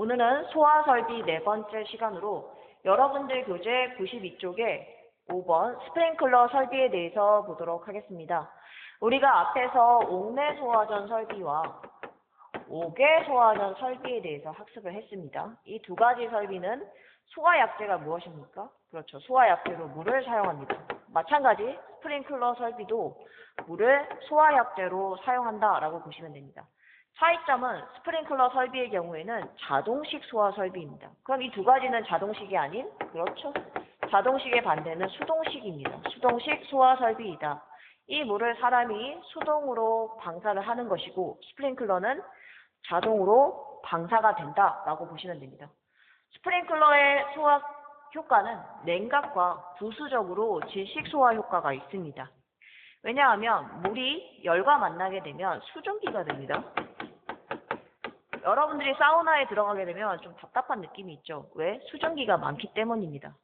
오늘은 소아 설비 네 번째 시간으로 여러분들 교재 92쪽에 5번 스프링클러 설비에 대해서 보도록 하겠습니다. 우리가 앞에서 옥내 소화전 설비와 옥외 소화전 설비에 대해서 학습을 했습니다. 이 두 가지 설비는 소화약제가 무엇입니까? 그렇죠. 소화약제로 물을 사용합니다. 마찬가지 스프링클러 설비도 물을 소화약제로 사용한다라고 보시면 됩니다. 차이점은 스프링클러 설비의 경우에는 자동식 소화 설비입니다. 그럼 이 두 가지는 자동식이 아닌 그렇죠. 자동식의 반대는 수동식입니다. 수동식 소화 설비이다. 이 물을 사람이 수동으로 방사를 하는 것이고 스프링클러는 자동으로 방사가 된다라고 보시면 됩니다. 스프링클러의 소화 효과는 냉각과 부수적으로 질식 소화 효과가 있습니다. 왜냐하면 물이 열과 만나게 되면 수증기가 됩니다. 여러분들이 사우나에 들어가게 되면 좀 답답한 느낌이 있죠. 왜? 수증기가 많기 때문입니다.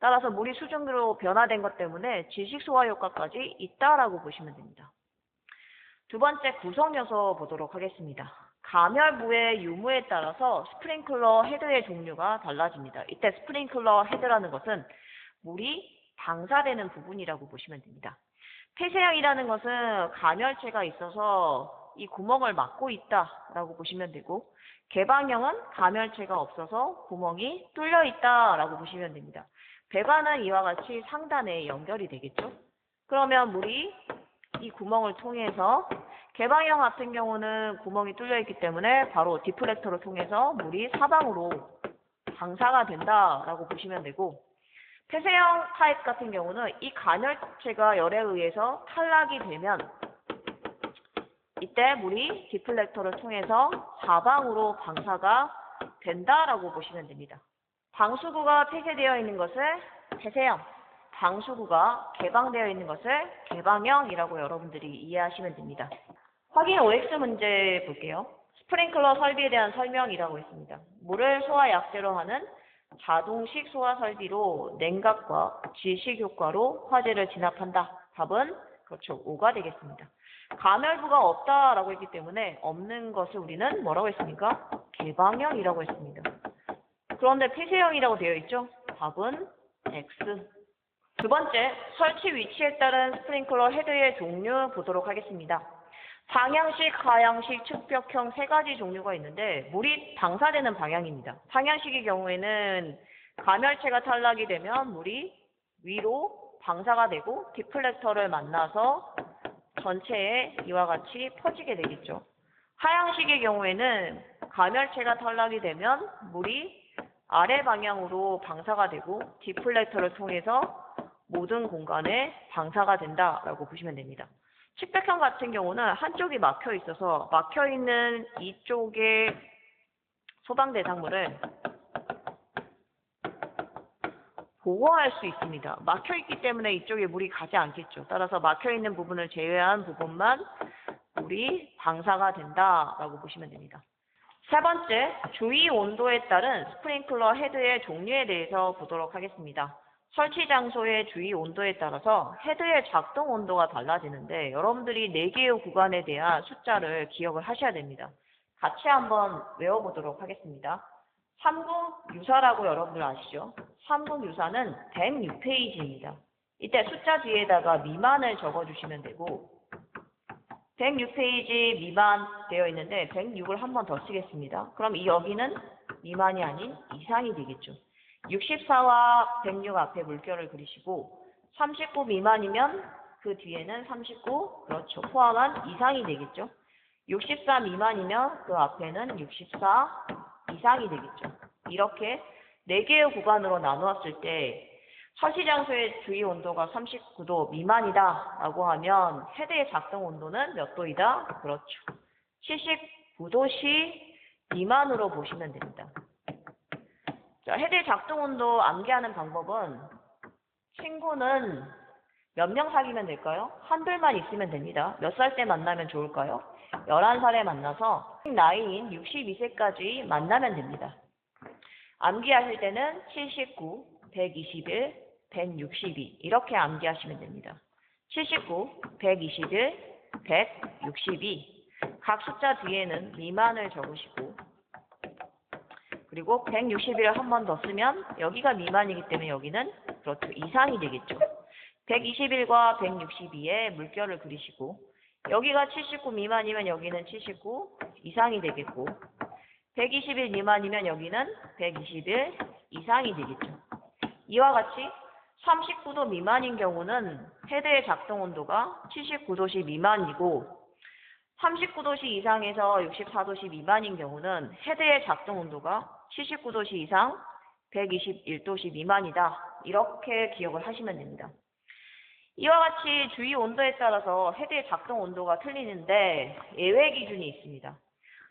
따라서 물이 수증기로 변화된 것 때문에 질식 소화 효과까지 있다라고 보시면 됩니다. 두 번째 구성 요소 보도록 하겠습니다. 가멸부의 유무에 따라서 스프링클러 헤드의 종류가 달라집니다. 이때 스프링클러 헤드라는 것은 물이 방사되는 부분이라고 보시면 됩니다. 폐쇄형이라는 것은 가멸체가 있어서 이 구멍을 막고 있다라고 보시면 되고 개방형은 가멸체가 없어서 구멍이 뚫려 있다라고 보시면 됩니다. 배관은 이와 같이 상단에 연결이 되겠죠. 그러면 물이 이 구멍을 통해서 개방형 같은 경우는 구멍이 뚫려 있기 때문에 바로 디플렉터를 통해서 물이 사방으로 방사가 된다라고 보시면 되고 폐쇄형 타입 같은 경우는 이 간열체가 열에 의해서 탈락이 되면 이때 물이 디플렉터를 통해서 사방으로 방사가 된다라고 보시면 됩니다. 방수구가 폐쇄되어 있는 것을 폐쇄형, 방수구가 개방되어 있는 것을 개방형이라고 여러분들이 이해하시면 됩니다. 확인 OX 문제 볼게요. 스프링클러 설비에 대한 설명이라고 있습니다. 물을 소화 약제로 하는 자동식 소화 설비로 냉각과 질식 효과로 화재를 진압한다. 답은 그렇죠. 5가 되겠습니다. 가멸부가 없다라고 했기 때문에 없는 것을 우리는 뭐라고 했습니까? 개방형이라고 했습니다. 그런데 폐쇄형이라고 되어 있죠? 답은 X. 두 번째, 설치 위치에 따른 스프링클러 헤드의 종류 보도록 하겠습니다. 방향식, 하향식, 측벽형 세 가지 종류가 있는데 물이 방사되는 방향입니다. 방향식의 경우에는 가멸체가 탈락이 되면 물이 위로 방사가 되고 디플렉터를 만나서 전체에 이와 같이 퍼지게 되겠죠. 하향식의 경우에는 가멸체가 탈락이 되면 물이 아래 방향으로 방사가 되고 디플렉터를 통해서 모든 공간에 방사가 된다라고 보시면 됩니다. 측백형 같은 경우는 한쪽이 막혀 있어서 막혀 있는 이쪽의 소방 대상물을 보호할 수 있습니다. 막혀 있기 때문에 이쪽에 물이 가지 않겠죠. 따라서 막혀 있는 부분을 제외한 부분만 물이 방사가 된다라고 보시면 됩니다. 세 번째, 주위 온도에 따른 스프링클러 헤드의 종류에 대해서 보도록 하겠습니다. 설치 장소의 주위 온도에 따라서 헤드의 작동 온도가 달라지는데 여러분들이 4개의 구간에 대한 숫자를 기억을 하셔야 됩니다. 같이 한번 외워보도록 하겠습니다. 3국 유사라고 여러분들 아시죠? 3국 유사는 106페이지입니다. 이때 숫자 뒤에다가 미만을 적어주시면 되고 106페이지 미만 되어 있는데 106을 한 번 더 쓰겠습니다. 그럼 이 여기는 미만이 아닌 이상이 되겠죠. 64와 106 앞에 물결을 그리시고 39 미만이면 그 뒤에는 39 그렇죠. 포함한 이상이 되겠죠. 64 미만이면 그 앞에는 64 이상이 되겠죠. 이렇게 4개의 구간으로 나누었을 때 설치 장소의 주위 온도가 39도 미만이다 라고 하면 헤드의 작동 온도는 몇 도이다? 그렇죠. 79도씨 미만으로 보시면 됩니다. 자, 헤드의 작동 온도 암기하는 방법은 친구는 몇 명 사귀면 될까요? 한둘만 있으면 됩니다. 몇 살 때 만나면 좋을까요? 11살에 만나서 나이인 62세까지 만나면 됩니다. 암기하실 때는 79, 121, 162 이렇게 암기하시면 됩니다. 79, 121, 162 각 숫자 뒤에는 미만을 적으시고 그리고 160을 한 번 더 쓰면 여기가 미만이기 때문에 여기는 그렇죠. 이상이 되겠죠. 121과 162의 물결을 그리시고 여기가 79 미만이면 여기는 79 이상이 되겠고 121 미만이면 여기는 121 이상이 되겠죠. 이와 같이 39도 미만인 경우는 헤드의 작동 온도가 79도씨 미만이고 39도씨 이상에서 64도씨 미만인 경우는 헤드의 작동 온도가 79도씨 이상 121도씨 미만이다. 이렇게 기억을 하시면 됩니다. 이와 같이 주위 온도에 따라서 헤드의 작동 온도가 틀리는데 예외 기준이 있습니다.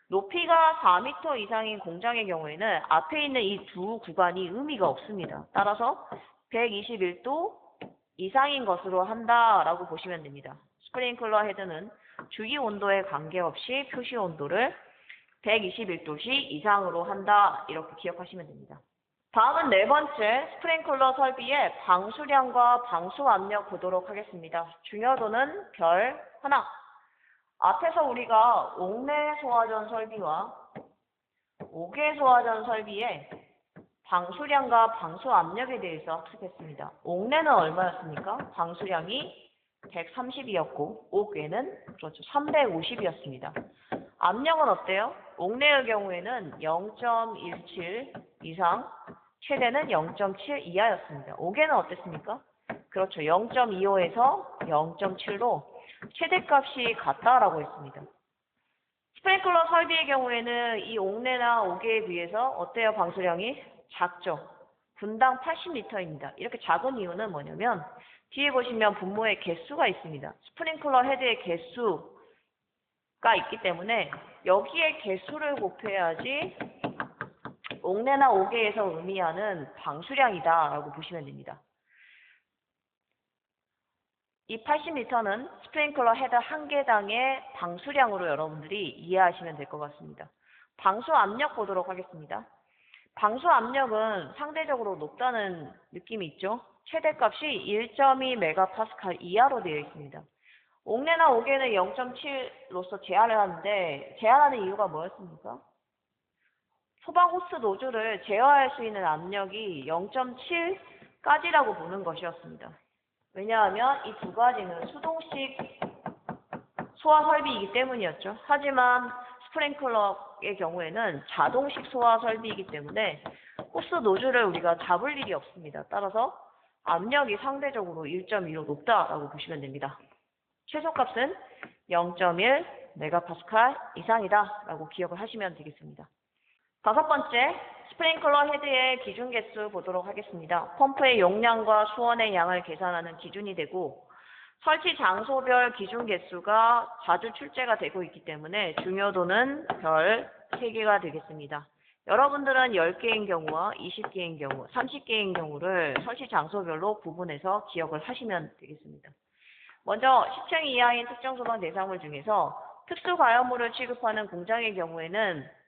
높이가 4m 이상인 공장의 경우에는 앞에 있는 이 두 구간이 의미가 없습니다. 따라서 121도 이상인 것으로 한다라고 보시면 됩니다. 스프링클러 헤드는 주기 온도에 관계없이 표시 온도를 121도씨 이상으로 한다. 이렇게 기억하시면 됩니다. 다음은 네 번째 스프링클러 설비의 방수량과 방수 압력 보도록 하겠습니다. 중요도는 별 하나. 앞에서 우리가 옥내 소화전 설비와 옥외 소화전 설비의 방수량과 방수 압력에 대해서 학습했습니다. 옥내는 얼마였습니까? 방수량이 130이었고 옥외는 그렇죠 350이었습니다. 압력은 어때요? 옥내의 경우에는 0.17 이상, 최대는 0.7 이하였습니다. 옥외는 어땠습니까? 그렇죠. 0.25에서 0.7로 최대값이 같다라고 했습니다. 스프링클러 설비의 경우에는 이 옥내나 옥외에 비해서 어때요? 방수량이 작죠. 분당 80리터입니다. 이렇게 작은 이유는 뭐냐면 뒤에 보시면 분모의 개수가 있습니다. 스프링클러 헤드의 개수가 있기 때문에 여기에 개수를 곱해야지 옥내나 옥외에서 의미하는 방수량이다라고 보시면 됩니다. 이 80리터는 스프링클러 헤드 한 개당의 방수량으로 여러분들이 이해하시면 될 것 같습니다. 방수 압력 보도록 하겠습니다. 방수 압력은 상대적으로 높다는 느낌이 있죠. 최대값이 1.2 메가파스칼 이하로 되어 있습니다. 옥내나 옥외는 0.7로서 제한을 하는데 제한하는 이유가 뭐였습니까? 소방 호스 노즐을 제어할 수 있는 압력이 0.7까지라고 보는 것이었습니다. 왜냐하면 이 두 가지는 수동식 소화 설비이기 때문이었죠. 하지만 스프링클러의 경우에는 자동식 소화 설비이기 때문에 호스 노즐을 우리가 잡을 일이 없습니다. 따라서 압력이 상대적으로 1.2로 높다라고 보시면 됩니다. 최소값은 0.1 메가파스칼 이상이다라고 기억을 하시면 되겠습니다. 다섯 번째, 스프링클러 헤드의 기준 개수 보도록 하겠습니다. 펌프의 용량과 수원의 양을 계산하는 기준이 되고 설치 장소별 기준 개수가 자주 출제가 되고 있기 때문에 중요도는 별 3개가 되겠습니다. 여러분들은 10개인 경우와 20개인 경우, 30개인 경우를 설치 장소별로 구분해서 기억을 하시면 되겠습니다. 먼저 10층 이하인 특정 소방 대상물 중에서 특수 가연물을 취급하는 공장의 경우에는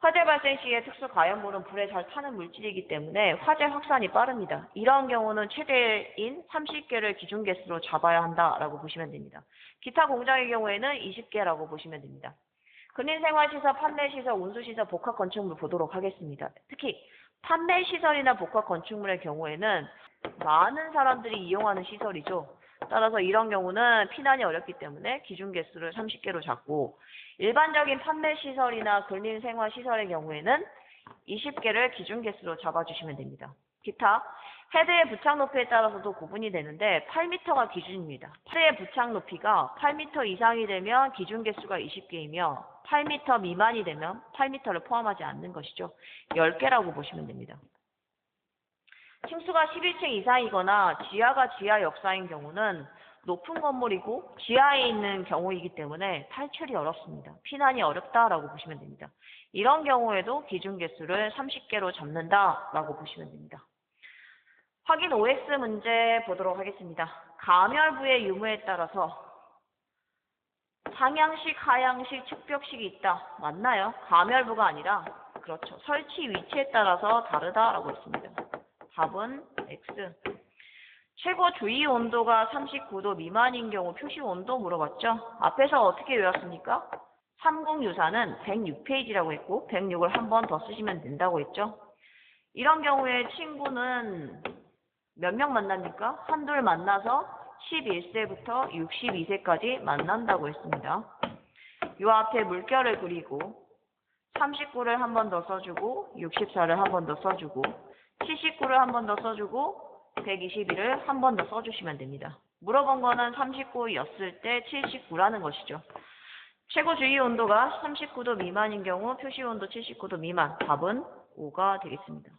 화재 발생 시에 특수 가연물은 불에 잘 타는 물질이기 때문에 화재 확산이 빠릅니다. 이러한 경우는 최대인 30개를 기준 개수로 잡아야 한다라고 보시면 됩니다. 기타 공장의 경우에는 20개라고 보시면 됩니다. 근린생활시설, 판매시설, 운수시설, 복합건축물 보도록 하겠습니다. 특히 판매시설이나 복합건축물의 경우에는 많은 사람들이 이용하는 시설이죠. 따라서 이런 경우는 피난이 어렵기 때문에 기준 개수를 30개로 잡고 일반적인 판매 시설이나 근린 생활 시설의 경우에는 20개를 기준 개수로 잡아주시면 됩니다. 기타 헤드의 부착 높이에 따라서도 구분이 되는데 8m가 기준입니다. 헤드의 부착 높이가 8m 이상이 되면 기준 개수가 20개이며 8m 미만이 되면 8m를 포함하지 않는 것이죠. 10개라고 보시면 됩니다. 층수가 11층 이상이거나 지하가 지하 역사인 경우는 높은 건물이고 지하에 있는 경우이기 때문에 탈출이 어렵습니다. 피난이 어렵다라고 보시면 됩니다. 이런 경우에도 기준 개수를 30개로 잡는다라고 보시면 됩니다. 확인 OS 문제 보도록 하겠습니다. 가멸부의 유무에 따라서 상향식, 하향식, 측벽식이 있다. 맞나요? 가멸부가 아니라 그렇죠. 설치 위치에 따라서 다르다라고 했습니다. 답은 X. 최고 주위 온도가 39도 미만인 경우 표시 온도 물어봤죠? 앞에서 어떻게 외웠습니까? 삼국 유사는 106페이지라고 했고 106을 한 번 더 쓰시면 된다고 했죠. 이런 경우에 친구는 몇 명 만납니까? 한둘 만나서 11세부터 62세까지 만난다고 했습니다. 요 앞에 물결을 그리고 39를 한 번 더 써주고 64를 한 번 더 써주고 79를 한 번 더 써주고 121을 한 번 더 써주시면 됩니다. 물어본 거는 39였을 때 79라는 것이죠. 최고 주의 온도가 39도 미만인 경우 표시 온도 79도 미만 답은 5가 되겠습니다.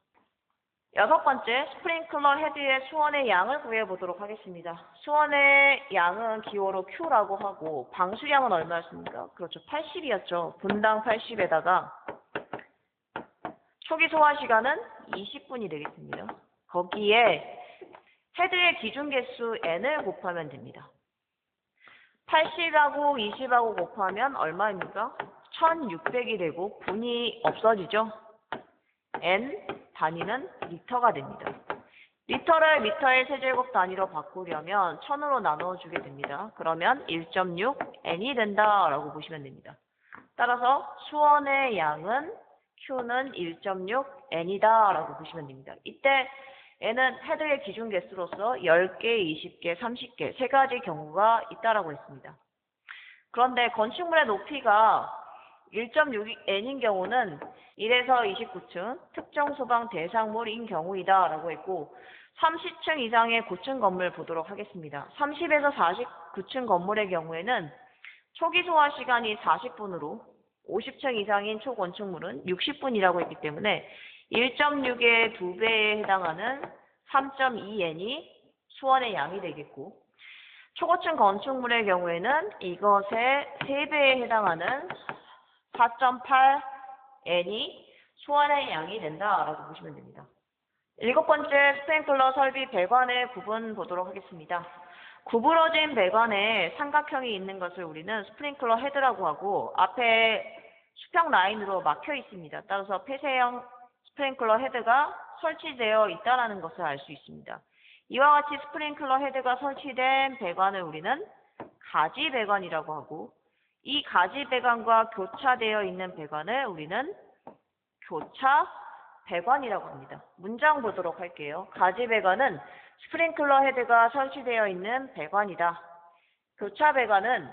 여섯 번째, 스프링클러 헤드의 수원의 양을 구해보도록 하겠습니다. 수원의 양은 기호로 Q라고 하고 방수량은 얼마였습니까? 그렇죠. 80이었죠. 분당 80에다가 초기 소화 시간은 20분이 되겠습니다. 거기에 헤드의 기준 개수 n을 곱하면 됩니다. 80하고 20하고 곱하면 얼마입니까? 1600이 되고 분이 없어지죠. n 단위는 리터가 됩니다. 리터를 미터의 세제곱 단위로 바꾸려면 1000으로 나눠주게 됩니다. 그러면 1.6 n이 된다라고 보시면 됩니다. 따라서 수원의 양은 Q는 1.6 n이다 라고 보시면 됩니다. 이때 n은 헤드의 기준 개수로서 10개, 20개, 30개 세 가지 경우가 있다라고 했습니다. 그런데 건축물의 높이가 1.6n인 경우는 1에서 29층 특정 소방 대상물인 경우이다 라고 했고 30층 이상의 고층 건물 보도록 하겠습니다. 30에서 49층 건물의 경우에는 초기 소화 시간이 40분으로 50층 이상인 초건축물은 60분이라고 했기 때문에 1.6의 2배에 해당하는 3.2n이 수원의 양이 되겠고 초고층 건축물의 경우에는 이것의 3배에 해당하는 4.8n이 수원의 양이 된다라고 보시면 됩니다. 일곱 번째 스프링클러 설비 배관의 구분 보도록 하겠습니다. 구부러진 배관에 삼각형이 있는 것을 우리는 스프링클러 헤드라고 하고 앞에 수평 라인으로 막혀 있습니다. 따라서 폐쇄형 스프링클러 헤드가 설치되어 있다는 것을 알 수 있습니다. 이와 같이 스프링클러 헤드가 설치된 배관을 우리는 가지 배관이라고 하고 이 가지 배관과 교차되어 있는 배관을 우리는 교차 배관이라고 합니다. 문장 보도록 할게요. 가지 배관은 스프링클러 헤드가 설치되어 있는 배관이다. 교차 배관은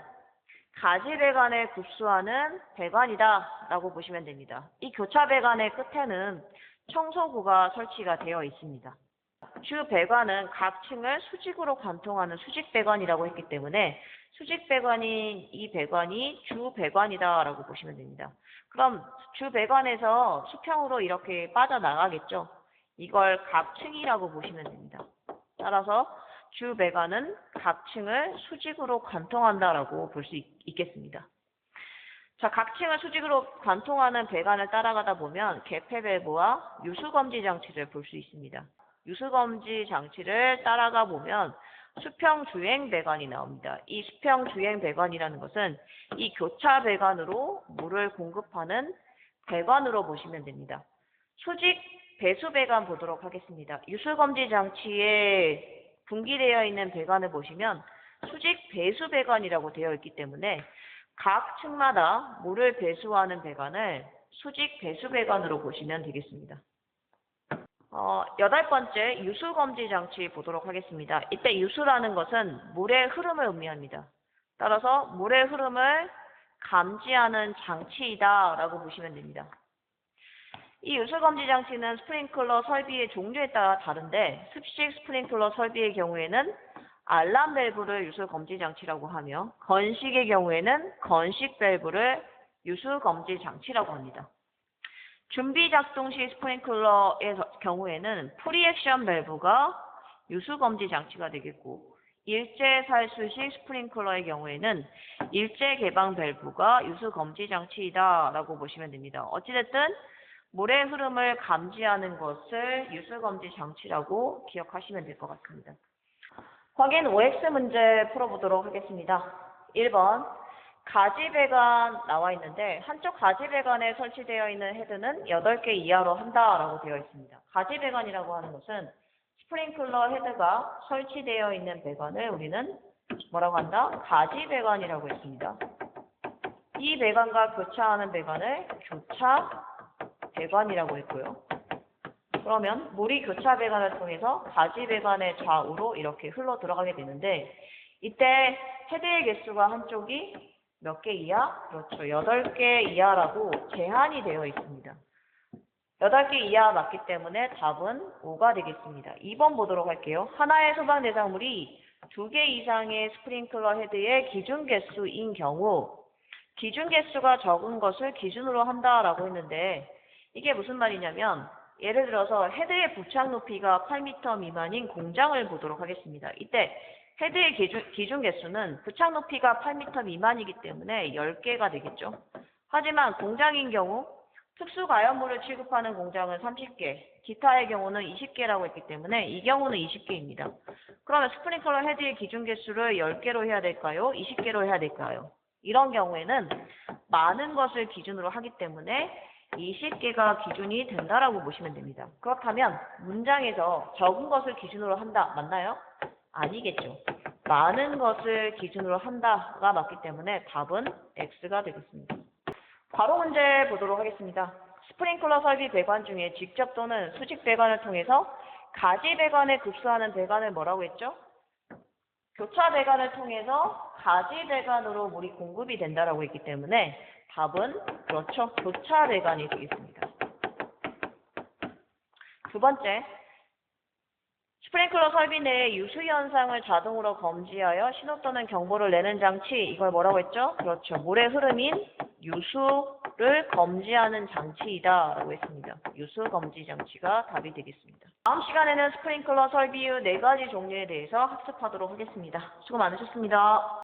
가지 배관에 급수하는 배관이다 라고 보시면 됩니다. 이 교차 배관의 끝에는 청소구가 설치가 되어 있습니다. 주 배관은 각 층을 수직으로 관통하는 수직 배관이라고 했기 때문에 수직 배관인 이 배관이 주 배관이다 라고 보시면 됩니다. 그럼 주 배관에서 수평으로 이렇게 빠져나가겠죠. 이걸 각 층이라고 보시면 됩니다. 따라서 주 배관은 각 층을 수직으로 관통한다라고 볼 수 있겠습니다. 자, 각 층을 수직으로 관통하는 배관을 따라가다 보면 개폐 밸브와 유수 검지 장치를 볼 수 있습니다. 유수 검지 장치를 따라가 보면 수평 주행 배관이 나옵니다. 이 수평 주행 배관이라는 것은 이 교차 배관으로 물을 공급하는 배관으로 보시면 됩니다. 수직 배수 배관 보도록 하겠습니다. 유수 검지 장치에 분기되어 있는 배관을 보시면 수직 배수 배관이라고 되어 있기 때문에 각 층마다 물을 배수하는 배관을 수직 배수 배관으로 보시면 되겠습니다. 어, 여덟 번째 유수 검지 장치 보도록 하겠습니다. 이때 유수라는 것은 물의 흐름을 의미합니다. 따라서 물의 흐름을 감지하는 장치이다라고 보시면 됩니다. 이 유수 검지 장치는 스프링클러 설비의 종류에 따라 다른데 습식 스프링클러 설비의 경우에는 알람 밸브를 유수 검지 장치라고 하며 건식의 경우에는 건식 밸브를 유수 검지 장치라고 합니다. 준비 작동 시 스프링클러의 경우에는 프리액션 밸브가 유수 검지 장치가 되겠고 일제 살수식 스프링클러의 경우에는 일제 개방 밸브가 유수 검지 장치이다라고 보시면 됩니다. 어찌됐든 물의 흐름을 감지하는 것을 유수 검지 장치라고 기억하시면 될 것 같습니다. 확인 OX 문제 풀어보도록 하겠습니다. 1번 가지 배관 나와 있는데 한쪽 가지 배관에 설치되어 있는 헤드는 8개 이하로 한다라고 되어 있습니다. 가지 배관이라고 하는 것은 스프링클러 헤드가 설치되어 있는 배관을 우리는 뭐라고 한다? 가지 배관이라고 했습니다. 이 배관과 교차하는 배관을 교차 배관이라고 했고요. 그러면 물이 교차 배관을 통해서 가지 배관의 좌우로 이렇게 흘러 들어가게 되는데 이때 헤드의 개수가 한쪽이 몇 개 이하? 그렇죠. 8개 이하라고 제한이 되어 있습니다. 8개 이하 맞기 때문에 답은 5가 되겠습니다. 2번 보도록 할게요. 하나의 소방 대상물이 2개 이상의 스프링클러 헤드의 기준 개수인 경우 기준 개수가 적은 것을 기준으로 한다라고 했는데 이게 무슨 말이냐면 예를 들어서 헤드의 부착 높이가 8m 미만인 공장을 보도록 하겠습니다. 이때 헤드의 기준, 기준 개수는 부착 높이가 8m 미만이기 때문에 10개가 되겠죠. 하지만 공장인 경우 특수 가연물을 취급하는 공장은 30개, 기타의 경우는 20개라고 했기 때문에 이 경우는 20개입니다. 그러면 스프링클러 헤드의 기준 개수를 10개로 해야 될까요? 20개로 해야 될까요? 이런 경우에는 많은 것을 기준으로 하기 때문에 20개가 기준이 된다라고 보시면 됩니다. 그렇다면 문장에서 적은 것을 기준으로 한다 맞나요? 아니겠죠. 많은 것을 기준으로 한다가 맞기 때문에 답은 X가 되겠습니다. 바로 문제 보도록 하겠습니다. 스프링클러 설비 배관 중에 직접 또는 수직 배관을 통해서 가지 배관에 급수하는 배관을 뭐라고 했죠? 교차 배관을 통해서 가지 배관으로 물이 공급이 된다라고 했기 때문에 답은 그렇죠. 교차 배관이 되겠습니다. 두 번째, 스프링클러 설비 내에 유수 현상을 자동으로 검지하여 신호 또는 경보를 내는 장치 이걸 뭐라고 했죠? 그렇죠. 물의 흐름인 유수를 검지하는 장치이다라고 했습니다. 유수 검지 장치가 답이 되겠습니다. 다음 시간에는 스프링클러 설비 후네 가지 종류에 대해서 학습하도록 하겠습니다. 수고 많으셨습니다.